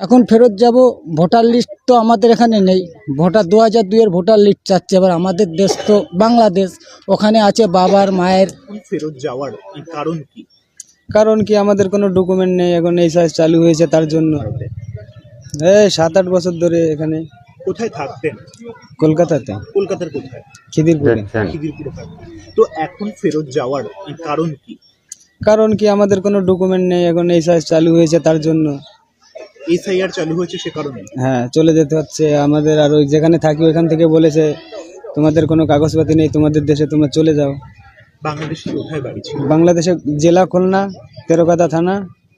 এখন ফেরত যাব ভোটার লিস্ট তো আমাদের এখানে নেই। ভোটার দু হাজার দুইয়ের ভোটার লিস্ট চাচ্ছে। এবার আমাদের দেশ তো বাংলাদেশ ওখানে আছে বাবার মায়ের। ফেরত যাওয়ার কারণ কি? কারণ কি আমাদের কোনো ডকুমেন্ট নেই এখন এই সাইজ চালু হয়েছে তার জন্য? এই সাত আট বছর ধরে এখানে। কোথায় থাকতেন? কলকাতাতে। কলকাতার কোথায়? খিদিরপুরে। খিদিরপুরে থাকতেন। তো এখন ফেরত যাওয়ার কারণ কি? কারণ কি আমাদের কোনো ডকুমেন্ট নেই এখন এই সাইজ চালু হয়েছে তার জন্য। এসআইআর চালু হয়েছে সে কারণে? হ্যাঁ চলে যেতে হচ্ছে। আমাদের আর ওই যেখানে থাকি ওইখান থেকে বলেছে তোমাদের কোনো কাগজপাতি নেই তোমাদের দেশে তোমরা চলে যাও। বাংলাদেশে কোথায় বাড়ি ছিল? বাংলাদেশে জেলা খুলনা তেরোকাতা থানা।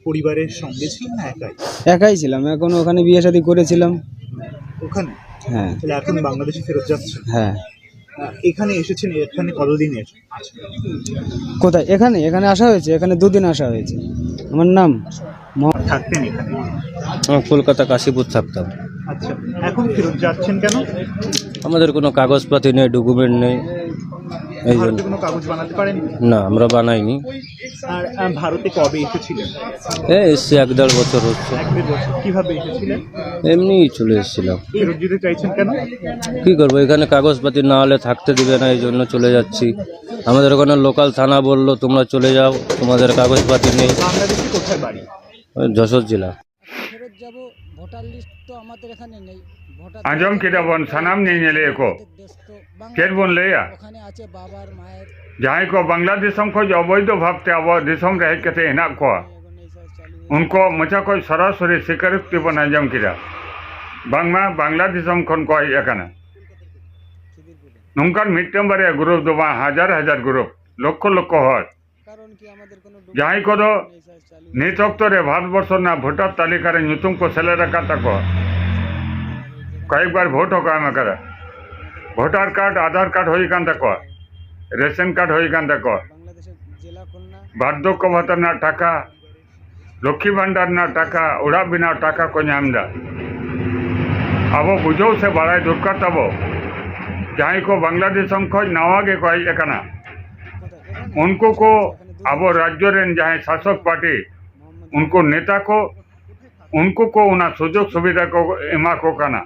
পরিবারের সঙ্গে ছিল না একাই? একাই ছিলাম এখন ওখানে বিয়ে শাদী করেছিলাম। ওখানে? হ্যাঁ। তাহলে এখন বাংলাদেশে ফেরত যাচ্ছেন? হ্যাঁ। এখানে এসেছেন এখানে কতদিন কোথায়? এখানে এখানে আসা হয়েছে এখানে দুদিন আসা হয়েছে। আমার নাম থাকতেন এখানে? কলকাতা কাশীপুর থাকতাম। আচ্ছা এখন ফেরত যাচ্ছেন কেন? আমাদের কোনো কাগজপাতি নেই ডকুমেন্ট নেই এই জন্য। ভারতে কোনো কাগজ বানাতে পারেন না আমরা বানাইনি। আর আহ, ভারতে কবে এসেছিলেন? এই এসছি এক দেড় বছর হচ্ছে। এক দেড় বছর। কীভাবে এসেছিলেন? এমনি চলে এসেছিলাম। ফেরত যেতে চাইছেন কেন? কি করব এখানে কাগজপাতি না হলে থাকতে দিবে না এই জন্য চলে যাচ্ছি। আমাদের ওখানে লোকাল থানা বলল তোমরা চলে যাও তোমাদের কাগজপাতি নেই। বাংলাদেশে কোথায় বাড়ি? ওই মানে যশোর জেলা। ফেরত যাব ভোটার লিস্ট তো আমাদের এখানে নেই। ভোটার আজম কেটা বন সানাম নেই নেলে একো কেট বন লেয়া। ওখানে আছে বাবার মায়ের। যাই কো বাংলাদেশম খো অবৈধ ভাবতে আব দেশম রহে কেতে হেনা কো। উনকো মচা কো সরাসরি স্বীকারিত বন আজম কেটা বাংমা বাংলাদেশম খন কো এখানে। নমকান মিট্টাম্বারে গ্রুপ দবা হাজার হাজার গ্রুপ লক্ষ লক্ষ হয়। ᱡᱟᱦᱟᱸᱭ ᱠᱚᱫᱚ ᱱᱤᱛ ᱚᱠᱛᱚ ᱨᱮ ᱵᱷᱟᱨᱚᱛᱵᱚᱨᱥᱚ ᱨᱮᱱᱟᱜ ᱵᱷᱳᱴᱟᱨ ᱛᱟᱹᱞᱤᱠᱟ ᱨᱮ ᱧᱩᱛᱩᱢ ᱠᱚ ᱥᱮᱞᱮᱫ ᱟᱠᱟᱫ ᱛᱟᱠᱚᱣᱟ ᱠᱚᱭᱮᱠ ᱵᱟᱨ ᱵᱷᱳᱴ ᱦᱚᱸᱠᱚ ᱮᱢ ᱟᱠᱟᱫᱟ ᱵᱷᱳᱴᱟᱨ ᱠᱟᱨᱰ ᱟᱫᱷᱟᱨ ᱠᱟᱨᱰ ᱦᱩᱭ ᱟᱠᱟᱱ ᱛᱟᱠᱚᱣᱟ রেশন কার্ড হয়ে গেল দেখো বার্ধক্য ভাতার না টাকা লক্ষ্মী ভান্ডার না টাকা ওড়া বিনা টাকা কো নামদা আবো বুঝো সে বাড়াই দরকার তাবো যাই কো বাংলাদেশ খোঁজ নাওয়া গে কো হেজ আকানা উনকো কো अब राज्य जहाँ शासक पार्टी उनको नेता को उनको को उना सुजोग सुविधा को इमा को काना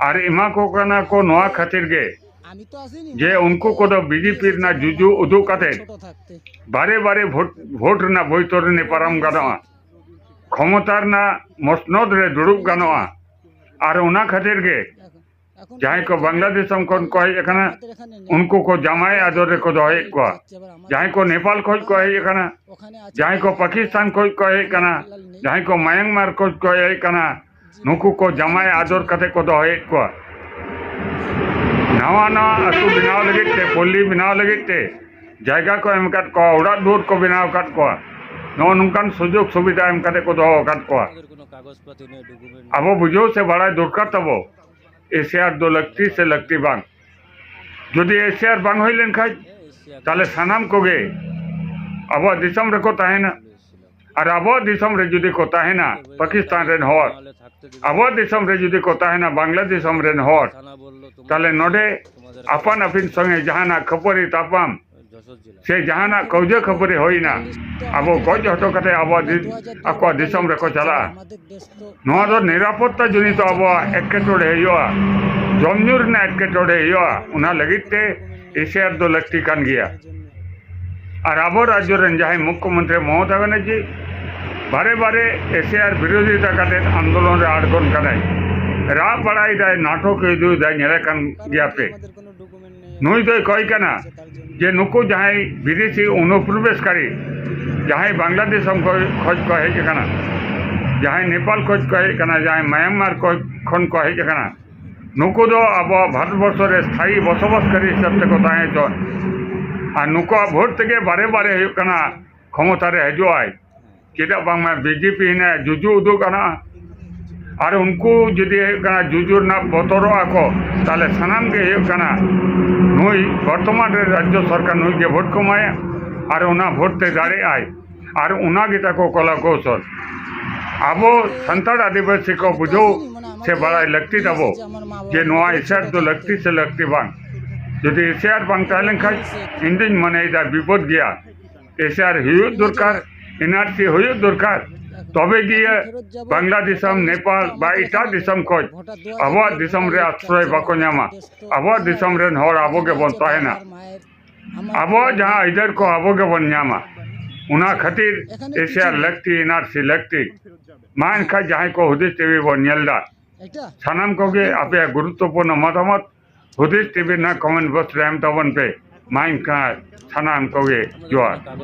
और इमा को काना को नवा खातिर गे जे उनको को तो बीजेपी ना जुजु उदू कते बारे बारे भोट भोट ना बोइतोर ने पाराम गाना ক্ষমতার ना মসনদ रे দুড়ুব গানোয়া आर उना खातिर गे ᱡᱟᱦᱟᱸᱭ ᱠᱚ ᱵᱟᱝᱞᱟᱫᱮᱥ ᱠᱷᱚᱱ ᱠᱚ ᱦᱮᱡ ᱟᱠᱟᱱᱟ ᱩᱱᱠᱩ ᱠᱚ ᱡᱟᱢᱟᱭ ᱟᱫᱚᱨ ᱨᱮᱠᱚ ᱫᱚᱦᱚᱭᱮᱫ ᱠᱚᱣᱟ ᱡᱟᱦᱟᱸᱭ ᱠᱚ ᱱᱮᱯᱟᱞ ᱠᱷᱚᱡ ᱠᱚ ᱦᱮᱡ ᱟᱠᱟᱱᱟ ᱡᱟᱦᱟᱸᱭ ᱠᱚ ᱯᱟᱠᱤᱥᱛᱟᱱ ᱠᱷᱚᱡ ᱠᱚ ᱦᱮᱡ ᱟᱠᱟᱱᱟ ᱡᱟᱦᱟᱸᱭ ᱠᱚ ᱢᱟᱭᱟᱝᱢᱟᱨ ᱠᱷᱚᱡ ᱠᱚ ᱦᱮᱡ ᱟᱠᱟᱱᱟ ᱱᱩᱠᱩ ᱠᱚ ᱡᱟᱢᱟᱭ ᱟᱫᱚᱨ ᱠᱟᱛᱮ ᱠᱚ ᱫᱚᱦᱚᱭᱮᱫ ᱠᱚᱣᱟ नवा नवा अतु बनाव लगे ते पल्ली बनाव लगे ते जगह को एम कट को उड़ा दूर को बनाव कट को नो नुकान सुजोग सुविधा एम कटे को दो कट को अब बुझो से बड़ा दुर्कर तबो एसियार दलकथि से लगती बांग जुदी एशियार बांग हुई लेन खाज ताले सानाम अब दिसम को ताहेना और अब दिसम रे जुदी को पाकिस्तान रेन हर अब दिसम रे जुदी को ताहेना बांग्लादेश रेन हर ताले नोडे अपन अफिन संगे जहाँ खपरी तापाम ᱥᱮ ᱡᱟᱦᱟᱱᱟᱜ ᱠᱟᱹᱣᱡᱟᱹ ᱠᱷᱟᱹᱯᱟᱹᱨᱤ ᱦᱩᱭᱱᱟ ᱟᱵᱚ ᱜᱚᱡ ᱦᱚᱴᱚ ᱠᱟᱛᱮ ᱟᱵᱚᱣᱟᱜ ᱟᱠᱚᱣᱟᱜ ᱫᱤᱥᱚᱢ ᱨᱮᱠᱚ ᱪᱟᱞᱟᱜᱼᱟ ᱱᱚᱣᱟ ᱫᱚ ᱱᱤᱨᱟᱯᱚᱛᱛᱟ ᱡᱚᱱᱤᱛᱚ ᱟᱵᱚᱣᱟᱜ ᱮᱴᱠᱮᱴᱚᱬᱮ ᱦᱩᱭᱩᱜᱼᱟ ᱡᱚᱢ ᱧᱩ ᱨᱮᱱᱟᱜ ᱮᱴᱠᱮᱴᱚᱬᱮ ᱦᱩᱭᱩᱜᱼᱟ ᱚᱱᱟ ᱞᱟᱹᱜᱤᱫ ᱛᱮ ᱮᱥᱤᱭᱟᱨ ᱫᱚ ᱞᱟᱹᱠᱛᱤ ᱠᱟᱱ ᱜᱮᱭᱟ আর আবার রাজ্যের যাই মুখ্যমন্ত্রী মমতা ব্যানার্জি বারে বারে এশিয়ার বিরোধিতা কাতে আন্দোলনে আড়গন কাদায় রা পাড়াই দেয় নাটক দুই দেয় নেড়ে কান গিয়াপে নুই দই কয় কেনা जे नुकु जहाँ विदेशी अनुप्रवेशी जहाँ बांग्लादेश खोज को हजन जहाँ नेपाल खोज को हजन जहाँ म्यांमार को हजन नुकु दो अब भारतवर्ष स्थायी बसबस्कारी हिसाब से नुक भोट तक बारे बारे हज़ार क्षमत हजू आए चेक बाजेपी हिना जुजू उदूकना ᱟᱨ ᱩᱱᱠᱩ ᱡᱩᱫᱤ ᱦᱩᱭᱩᱜ ᱠᱟᱱᱟ ᱡᱩᱡᱩ ᱨᱮᱱᱟᱜ ᱵᱚᱛᱚᱨᱚᱜᱼᱟ ᱠᱚ ᱛᱟᱦᱚᱞᱮ ᱥᱟᱱᱟᱢ ᱜᱮ ᱦᱩᱭᱩᱜ ᱠᱟᱱᱟ ᱱᱩᱭ ᱵᱚᱨᱛᱚᱢᱟᱱ ᱨᱮ ᱨᱟᱡᱽᱡᱚ ᱥᱚᱨᱠᱟᱨ ᱱᱩᱭ ᱜᱮ ᱵᱷᱳᱴ ᱠᱚ ᱮᱢᱟᱭᱟ ᱟᱨ ᱚᱱᱟ ᱵᱷᱳᱴ ᱛᱮ ᱫᱟᱲᱮᱜᱼᱟᱭ ᱟᱨ ᱚᱱᱟ ᱜᱮ ᱛᱟᱠᱚ ᱠᱚᱞᱟ ᱠᱳᱥᱚᱞ ᱟᱵᱚ ᱥᱟᱱᱛᱟᱲ ᱟᱹᱫᱤᱵᱟᱹᱥᱤ ᱠᱚ ᱵᱩᱡᱷᱟᱹᱣ ᱥᱮ ᱵᱟᱲᱟᱭ ᱞᱟᱹᱠᱛᱤ ᱛᱟᱵᱚ ᱡᱮ ᱱᱚᱣᱟ ᱮᱥᱮᱨ ᱫᱚ ᱞᱟᱹᱠᱛᱤ ᱥᱮ ᱞᱟᱹᱠᱛᱤ ᱵᱟᱝ ᱡᱩᱫᱤ ᱮᱥᱮᱨ ᱵᱟᱝ ᱛᱟᱦᱮᱸ ᱞᱮᱱᱠᱷᱟᱱ ᱤᱧ ᱫᱩᱧ ᱢᱚᱱᱮᱭᱮᱫᱟ ᱵᱤᱯᱚᱫ ᱜᱮᱭᱟ এসআর হইও দরকার এনআরসি হইও দরকার তবে গিয়ে বাংলা দিশম নেপাল বা ইটা দিশম খোঁজ। আবার দিশম রে আশ্রয় বাকো নামা আবার দিশম রেন হর আবগে বন তাহেনা আবার যাহা ইদার কো আবগে বন নামা উনা খাতির এশিয়া লাগতি এনার সি লাগতি মান খা যাহাই কো হুদিস টিভি বন নেলদা সানাম কোগে আপে গুরুত্বপূর্ণ মতামত। হুদিস টিভি না কমেন্ট বক্স র্যাম তবন পে। মাইন খা সানাম কোগে জোয়ার।